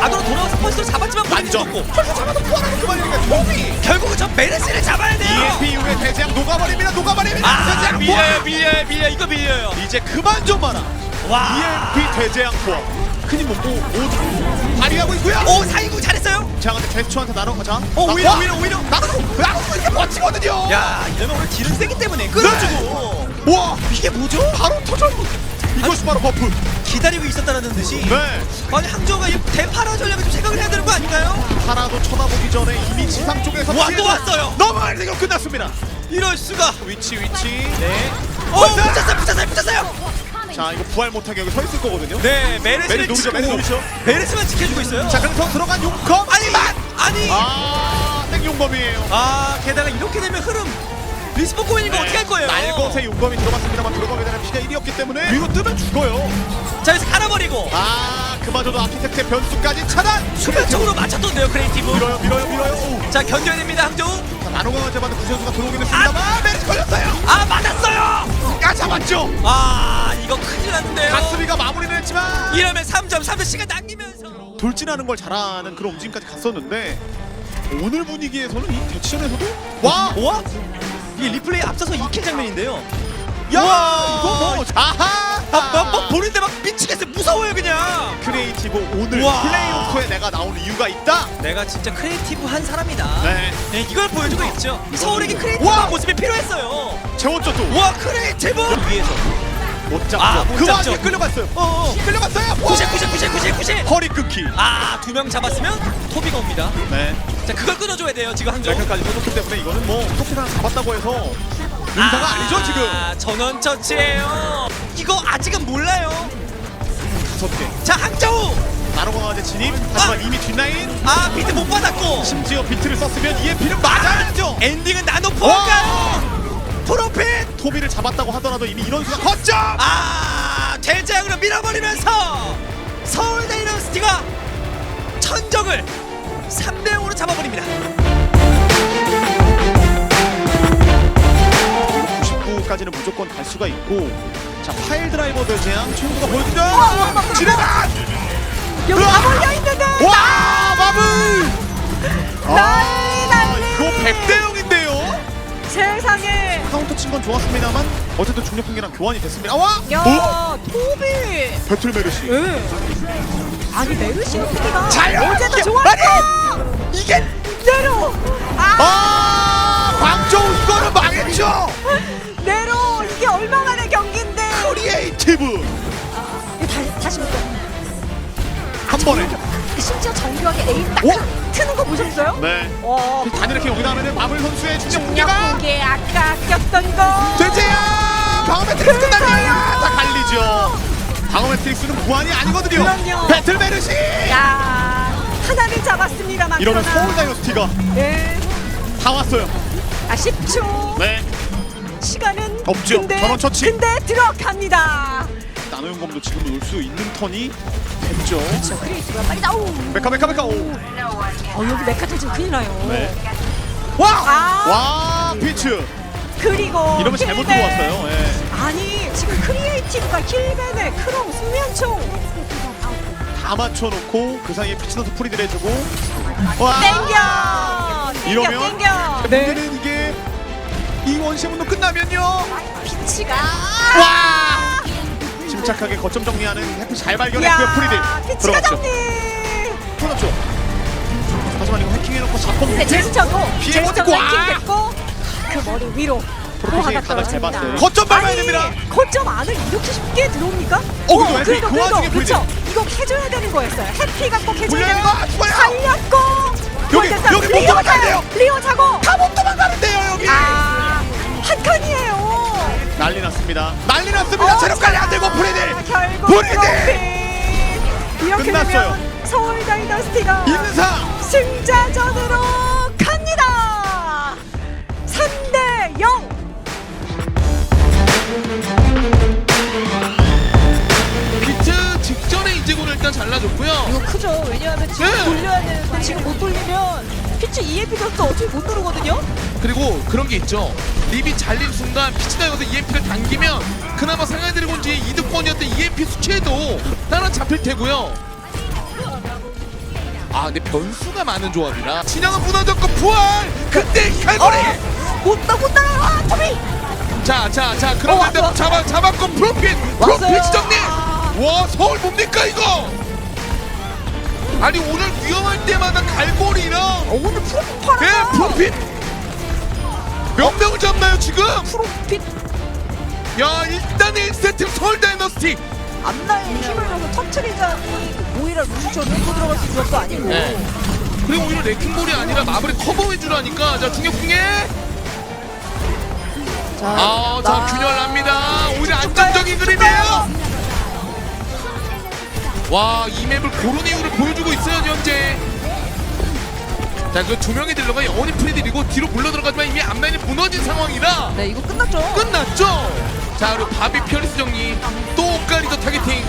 아도로 돌아와서 펄스를 잡았지만 완전. 고 펄스 잡아도 부활하는 그만이니까 몸이 결국은 저 메르시를 잡아야 돼요. EMP 이후에 대재앙 녹아버립니다 녹아버립니다 아 밀려요 포함 밀려요 밀려 이거 밀려요. 이제 그만 좀 봐라 와. EMP 대재앙 포함 큰일 못고 오 발휘하고 있고요 오 사이구 잘했어요. 자 근데 제스처한테 나눠 자 어, 나- 오히려, 와! 오히려, 오히려. 나눠 나눠 이렇게 멋지거든요 야 이러면 오늘 딜은 세기 때문에 끌어주고 와 이게 뭐죠? 바로 터져 이것이 바로 버프 기다리고 있었다는 듯이 네 아니 항저우가 이 대파라 전략을 좀 생각을 해야 되는 거 아닌가요? 하나도 쳐다보기 전에 이미 지상 쪽에서 와, 또 피해가 왔어요. 넘어갈 생각 끝났습니다 이럴 수가. 위치 위치 네. 오 왔어요. 붙였어요 붙였어요 붙였어요. 자 이거 부활 못하게 여기 서 있을 거거든요 네 메르시를 메르시 노리죠, 메르시 노리죠. 메르시만 지켜주고 있어요. 자 그럼 더 들어간 용컴 아니 아니 아 땡 용검이에요 아 게다가 이렇게 되면 흐름 리스폰 꼬이니까 네. 어떻게 할 거예요? 날것에 용검이 들어갔습니다만 들어가게 되면 피가 1이었기 때문에 위로 뜨면 죽어요 자 여기서 갈아버리고 아 그마저도 아키텍트의 변수까지 차단 수면적으로 맞췄던데요 크리에이티브 밀어요 밀어요 밀어요 오. 자 견뎌야 됩니다 항저우 자 나노강을 잡았는 구선수가 들어오긴 했습니다만 메르시 걸렸어요 아 맞았어요 아 잡았죠 아 이거 큰일 났는데요 가스비가 마무리는 했지만 이러면 3점 3점 시간 남기면서 돌진하는 걸 잘하는 그런 움직임까지 갔었는데 오늘 분위기에서는 이 대치전에서도 와! 와 이게 리플레이 앞서서 2킬 장면인데요 야! 와! 이거 뭐 아하! 아, 막, 막 보는데 막 미치겠어요 무서워요 그냥 크리에이티브 오늘 와. 플레이오프에 내가 나오는 이유가 있다. 내가 진짜 크리에이티브 한 사람이다 네. 네, 이걸 보여주고 있죠 서울에게 크리에이티브한 와! 모습이 필요했어요 재원조 또. 와 크리에이티브 위에서 못 잡죠. 아, 못 그 잡죠. 와중에 끌려갔어요. 어 어 끌려갔어요. 90 90 90 90 90 허리 끊기. 아두 명 잡았으면 토비가 옵니다 네. 자 그걸 끊어줘야 돼요 지금 항저우 여기까지 해줬기 때문에 이거는 뭐 토끼 하나 잡았다고 해서 의사가 아, 니죠 지금. 전원 처치예요 이거 아직은 몰라요 개. 자 항저우 나노강화제 진입. 하지만 아. 이미 뒷라인. 아 비트 못 받았고 심지어 비트를 썼으면 EMP는 맞아야죠. 엔딩은 나노포인가요 프로핏 토비를 잡았다고 하더라도 이미 이런 수가 거점. 아 대장으로 밀어버리면서 서울 다이너스티가 천정을 3대 0으로 잡아버립니다 99까지는 무조건 갈 수가 있고. 자 파일 드라이버 대재앙 친구가 보여준다 지뢰반 여기 다 몰려 있는데! 와 마블! 난리 난리! 이거 100대 0인데요? 세상에! 카운터 친 건 좋았습니다만 어쨌든 중력 풍기랑 교환이 됐습니다. 와! 야 어? 토비! 배틀 메르시. 예. 아니 메르시 토비가 잘 어제도 좋았어! 이게 내로 번에. 심지어 정교하게 에임 딱 오? 트는 거 보셨어요? 네. 와. 단 이렇게 여기다 하면 마블 선수의 풍기가 무게 아까 아꼈던 거. 되지야 방어 매트릭스 끝납니다 다 갈리죠. 방어 매트릭스는 무한이 아니거든요. 그럼요. 배틀 메르시! 야 하나를 잡았습니다만 이러면 서울 다이너스티가 네. 다 왔어요. 아 10초 네. 시간은 없죠. 근데, 전원 처치. 근데 들어갑니다 나노용검도 지금 올 수 있는 턴이 됐죠. 저 크리스가 빨리 나오! 메카 메카 메카. 오. 어 여기 메카 터지면 큰일 나요. 네. 와! 아 와 피츠. 그리고 이러면 잘못 킬벤. 들어왔어요. 예. 아니 지금 크리에이티브가 킬벤에 크롱 수면총. 다 맞춰놓고 그 사이에 피치 선수 프리들 해주고. 와! 땡겨! 땡겨 이러면 땡겨. 문제는 이게 이 원시문도 끝나면요. 피치가 와! 침착하게 거점 정리하는 해피 잘 발견했고요 프리들 피치가 들어갔죠 정리 터졌죠 하지만 이거 해킹해놓고 잡범 네, 제스처도 피해 제스처 버티고, 랭킹 아! 됐고 그 머리 위로 하나 봤어요. 떨어집니다. 거점 밟아야 됩니다. 거점 안을 이렇게 쉽게 들어옵니까? 어, 그래도 해피 그래도 그 와중에 그렇죠. 이거 해줘야 되는 거였어요. 해피가 꼭 해줘야 되는 죽어요. 살렸고 여기, 골대상 여기 못 리오 도망가야 자고, 돼요. 리오 자고 다 못 도망가는데요 여기 아 한 칸이에요. 난리 났습니다 난리 트로피. 이렇게 끝났어요. 되면 서울 다이너스티가 인상 승자전으로 갑니다. 3대 0. 비트 직전에 이제군을 일단 잘라줬고요. 이거 크죠. 왜냐하면 지금 네. 돌려야 되는데 지금 못 돌리면 피치 EMP 줬도 어차피 못 누르거든요. 그리고 그런 게 있죠. 립이 잘린 순간 피치다 여기서 EMP를 당기면 그나마 드래곤지의 EMP 수치에도 따라 잡힐 테고요. 아 근데 변수가 많은 조합이라. 진영은 무너졌고 부활! 그때 갈고리! 못나 못 따라와 토미. 자자자 어, 그런데 왔어, 잡아 잡았고 프로핏. 프로핏 정리 와 서울 뭡니까 이거? 아니 오늘 위험할 때마다 갈고리랑 어, 오늘 프로핏 팔아. 예 프로핏 몇 명을 잡나요 지금? 프로핏 야 일단 1세트 서울 다이너스티 앞라인 힘을 줘서 터트리자니 오히려 루시처럼 밀고 들어갈 수 있는 것도 아니고. 네. 그리고 오히려 레킹볼이 아니라 마블이 커버해주라니까. 자 중격풍에. 자, 아자 나- 균열 납니다. 오히려 쭉 안정적인 그림이에요. 와이 맵을 고른 이유를 보여주고 있어요 현재. 자그 두 명의 딜러가 영원히 프리딜이고 뒤로 물러 들어가지만 이미 앞라인이 무너진 상황이라. 네 이거 끝났죠. 끝났죠 자 그리고 바비 피어리스 정리. 또 엇갈리도 타겟팅.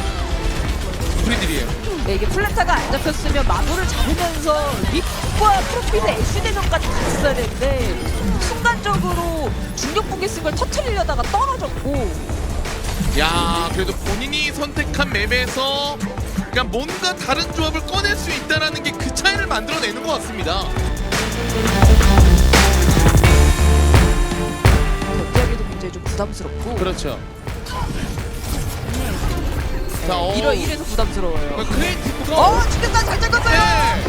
프리딜이에요. 네, 이게 플랜타가 안 잡혔으면 마무를 잡으면서 립과 프로필의 S 대전까지 갔어야 되는데 순간적으로 중력 걸 터트리려다가 떨어졌고. 야 그래도 본인이 선택한 맵에서 그러니까 뭔가 다른 조합을 꺼낼 수 있다라는 게그 차이를 만들어내는 것 같습니다. 굉장히 좀 부담스럽고 그렇죠. 자, 어, 이러 이래서 부담스러워요. 크리에이티브가 어 충격탄 잘 잡았어요. 네.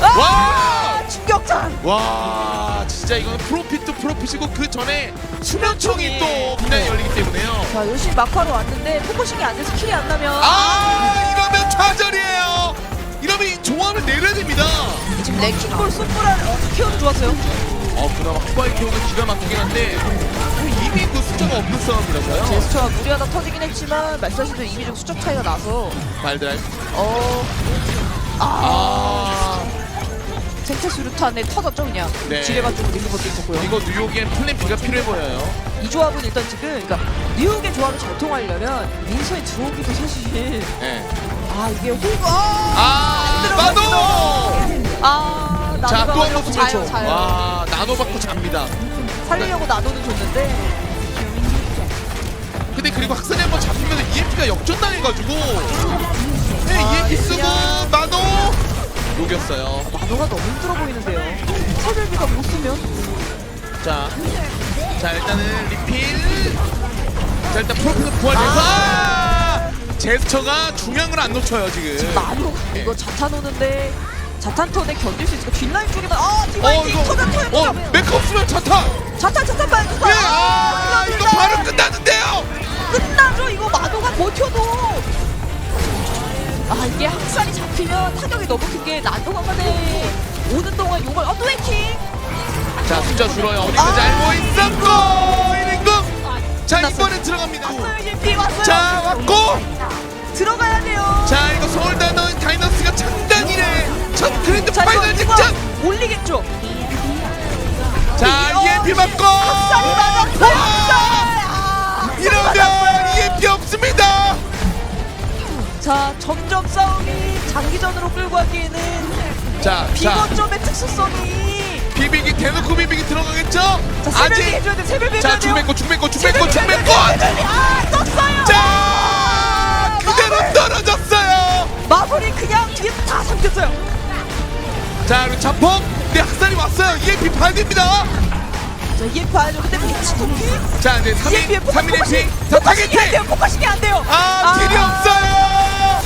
아, 와! 충격탄. 와 진짜 이거는 프로핏도 프로핏이고 그 전에 수면총이. 또 분량이 열리기 때문에요. 자 열심히 막하러 왔는데 포커싱이 안 돼서 킬이 안 나면 아 이러면 좌절이에요. 이러면 이 조합을 내려야 됩니다. 지금 레킹볼 쏘프라 어, 키워도 좋았어요. 어 그나마 후바이 키오는 기가 막히긴 한데 이미 그 숫자가 없는 싸움이라서요. 제스처가 무리하다 터지긴 했지만 말씀하신 대로 이미 좀 수적 차이가 나서 발드라이브. 어. 아, 아 생체 수류탄에 터졌죠 그냥 네. 지뢰가지고 밀린 것도 있었고요 이거 뉴욕엔 플랜 B가 필요해 보여요. 이 조합은 일단 지금 그러니까 뉴욕의 조합을 잘 통하려면 민서에 들어오기도 사실 네. 아 이게 호구 아, 아 나도. 아 자 나노가 또 한번 가지고 자요 수면총. 자요 와 나도 받고 잡니다. 살리려고 나노는 줬는데 근데 그리고 학생이 한번 잡히면 EMP가 역전당해가지고 네 EMP 쓰고 나도 녹였어요. 나노가 너무 힘들어 보이는데요 설별비가 못 쓰면 자, 자 일단은 리필. 자 일단 프로필 부활돼서 아! 제스처가 중요한 걸 안 놓쳐요 지금. 나노 이거 자탄 오는데 자탄 턴에 견딜 수 있을까 뒷라인 쪽에만 아어 디바이팅 이거 터져 터져 어 터져 메카 없으면 자타. 자탄 자탄 봐야 돼 네, 아 이거 바로 끝나는데요. 끝나죠 이거 마도가 버텨도 아 이게 학살이 잡히면 타격이 너무 큰게 나도가만에 오는 동안 용을 어드웨이킹 자 숫자 줄어요. 어디까지 아. 알고 있었고 1인공. 자 끝났어요. 이번에 들어갑니다. 왔어요 예피 왔어요 자 왔고. 들어가야 돼요 자 이거 서울 다이너 다이너스가 창단이래. 첫 그랜드 자 파이널 직전. 올리겠죠 자 EMP 맞고. 학살이 맞았어요 아, 이 이러면. EMP 없습니다. 자 점점 싸움이 장기전으로 끌고 가기에는 자, 자 비거점의 특수성이 비비기 대놓고 비비기 들어가겠죠? 자 아직 해줘야 돼 세별비 자 해줘야 돼요 중맥고 중맥고 중맥고 중맥고 아 떴어요 자 그대로 떨어졌어요. 마블이 그냥 뒤에 다 삼켰어요 자 그리고 자폭 네 학살이 왔어요. EMP 됩니다. 자 EF 알죠 근데 미치 도피 자 이제 3인 EF 3인 포커싱 MP 자 포커싱이 안 돼요. 타겟팅 포커싱이 안 돼요. 아 딜이 없어요.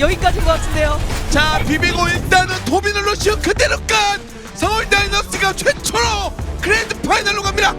여기까지인 것 같은데요. 자 비비고 일단은 도미노 러시오 그대로 간 서울 다이너스가 최초로 그랜드 파이널로 갑니다.